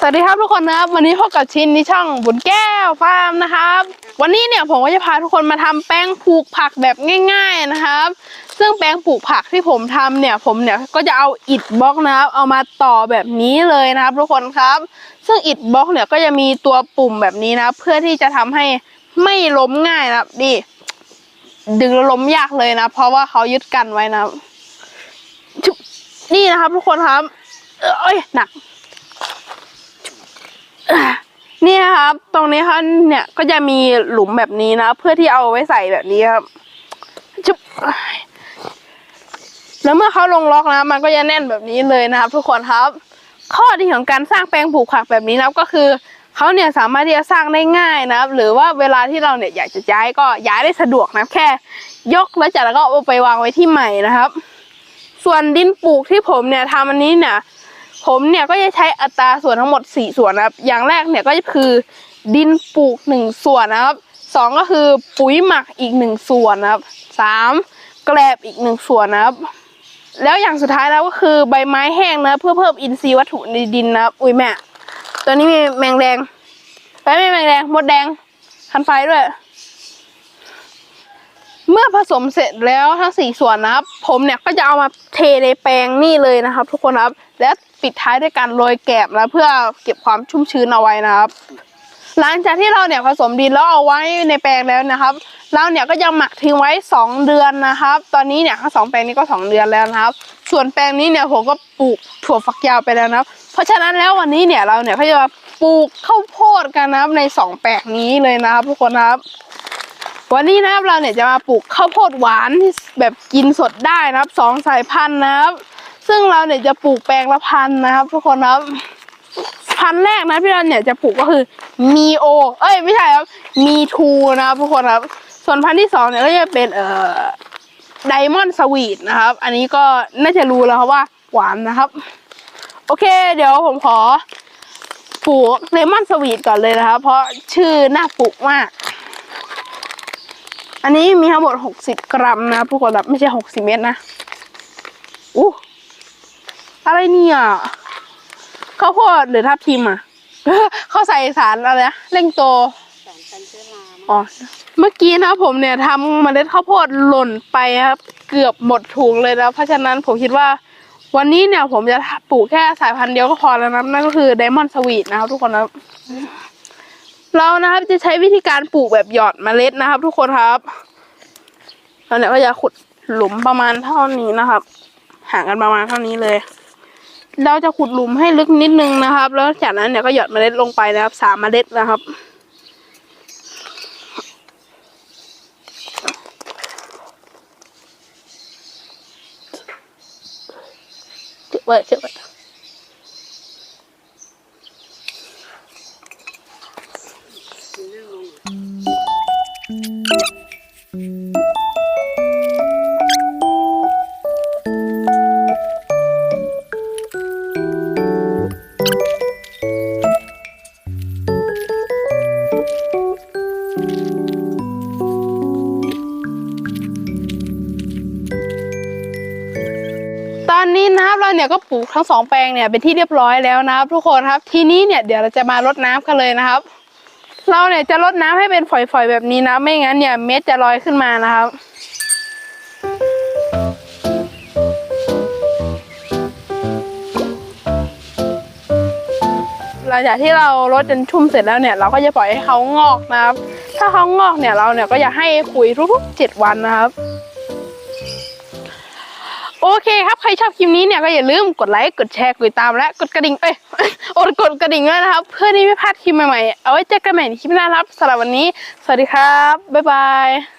สวัสดีครับทุกคนนะครับ วันนี้พบกับชินในช่องบุญแก้วฟาร์มนะครับ วันนี้เนี่ยผมก็จะพาทุกคนมาทำแป้งปลูกผักแบบง่าย ๆนะครับ ซึ่งแป้งปลูกผักที่ผมทำเนี่ย ผมเนี่ยก็จะเอาอิฐบล็อกนะครับ เอามาต่อแบบนี้เลยนะครับ ทุกคนครับ ซึ่งอิฐบล็อกเนี่ยก็จะมีตัวปุ่มแบบนี้นะเพื่อที่จะทำให้ไม่ล้มง่ายนะครับนี่ดึงแล้วล้มยากเลยนะ เพราะว่าเขายึดกันไว้นะนี่นะครับ ทุกคนครับ เอ้ยหนัก เนี่ยครับ ตรงนี้ครับเนี่ยก็จะมีหลุมแบบนี้นะ เพื่อที่เอาไว้ใส่แบบนี้ครับจุบแล้วเมื่อเขาลงล็อกนะ มันก็จะแน่นแบบนี้เลยนะครับ ทุกคนครับ ข้อดีของการสร้างแปลงปลูกผักแบบนี้นะก็คือเขาเนี่ยสามารถที่จะสร้างได้ง่ายนะครับ หรือว่าเวลาที่เราเนี่ยอยากจะย้ายก็ย้ายได้สะดวกนะแค่ ยกแล้วจากแล้วก็เอาไปวางไว้ที่ใหม่นะครับ ส่วนดินปลูกที่ผมเนี่ยทำอันนี้เนี่ย ผมเนี่ยก็จะใช้อัตราส่วนทั้งหมด 4 ส่วนนะครับ อย่างแรกเนี่ยก็คือดินปลูก 1 ส่วนนะครับสองก็คือปุ๋ยหมักอีก 1 ส่วนนะครับสามแกลบอีก 1 ส่วนนะครับ แล้วอย่างสุดท้ายแล้วก็คือใบไม้แห้งนะเพื่อเพิ่มอินทรีย์วัตถุในดินนะครับ อุ้ยแม่ ตัวนี้มีแมงแดงไปไม่แมงแดงมดแดงคันไฟด้วย เมื่อผสมเสร็จแล้วทั้งสี่ส่วนนะครับ ผมเนี่ยก็จะเอามาเทในแปลงนี่เลยนะครับ ทุกคนครับ และปิดท้ายด้วยการโรยแกบนะเพื่อเก็บความชุ่มชื้นเอาไว้นะครับ หลังจากที่เราเนี่ยผสมดินแล้วเอาไว้ในแปลงแล้วนะครับ เราเนี่ยก็ยังหมักทิ้งไว้สองเดือนนะครับ ตอนนี้เนี่ยทั้งสองแปลงนี้ก็สองเดือนแล้วนะครับ ส่วนแปลงนี้เนี่ยผมก็ปลูกถั่วฝักยาวไปแล้วนะครับ เพราะฉะนั้นแล้ววันนี้เนี่ยเราเนี่ยก็จะปลูกข้าวโพดกันนะครับในสองแปลงนี้เลยนะครับทุกคนครับ วันนี้นะครับเราเนี่ยจะมาปลูกข้าวโพดหวานที่แบบกินสดได้นะครับสองสายพันธุ์นะครับ ซึ่งเราเนี่ยจะปลูกแปลงละพันธุ์นะครับ ทุกคนครับ พันธุ์แรกนะที่เราเนี่ยจะปลูกก็คือมีโอ เอ้ยไม่ใช่ครับมีทูนะครับทุกคนครับ ส่วนพันธุ์ที่สองเนี่ยก็จะเป็นเอ่อไดมอนด์สวีทนะครับ อันนี้ก็น่าจะรู้แล้วครับว่าหวานนะครับ โอเค เดี๋ยวผมขอปลูกเลมอนสวีทก่อนเลยนะครับ เพราะชื่อน่าปลูกมาก อันนี้มีทั้งหมดหกสิบกรัมนะทุกคนแบบไม่ใช่หกสิบเมตรนะอู้อะไรเนี่ยข้าวโพดหรือทับทิมอะเขาใส่สารอะไรนะเร่งโตอ๋อเมื่อกี้นะผมเนี่ยทำเมล็ดข้าวโพดหล่นไปครับ เกือบหมดถุงเลยนะเพราะฉะนั้นผมคิดว่า วันนี้เนี่ยผมจะปลูกแค่สายพันธุ์เดียวก็พอแล้วนะนั่นก็คือไดมอนด์สวีทนะครับทุกคนนะ เรานะครับจะใช้วิธีการปลูกแบบหยอดเมล็ดนะครับ ทุกคนครับเราเนี่ยก็จะขุดหลุมประมาณเท่านี้นะครับ ห่างกันประมาณเท่านี้เลย เราจะขุดหลุมให้ลึกนิดนึงนะครับ แล้วจากนั้นเนี่ยก็หยอดเมล็ดลงไปนะครับสามเมล็ดนะครับเก็บไว้เก็บไว้ อนนี้นะครับเราเนี่ยก็ปลูกทั้งสองแปลงเนี่ยเป็นที่เรียบร้อยแล้วนะครับ ทุกคนครับ ทีนี้เนี่ยเดี๋ยวเราจะมารดน้ำกันเลยนะครับ เราเนี่ยจะรดน้ำให้เป็นฝอยๆแบบนี้นะ ไม่งั้นเนี่ยเม็ดจะลอยขึ้นมานะครับหลังจากที่เรารดจนชุ่มเสร็จแล้วเนี่ยเราก็จะปล่อยให้เขางอกนะครับ ถ้าเขางอกเนี่ยเราเนี่ยก็จะให้ปุ๋ยทุกๆเจ็ดวันนะครับ เคครับ ใครชอบคลิปนี้เนี่ยก็อย่าลืมกดไลค์ กดแชร์กดติดตามและกดกระดิ่ง เอ้ยอดกดกระดิ่งด้วยนะครับ เพื่อที่ไม่พลาดคลิปใหม่ๆ เอาไว้เจอกันใหม่ในคลิปหน้าครับสำหรับวันนี้ สวัสดีครับ บ๊ายบาย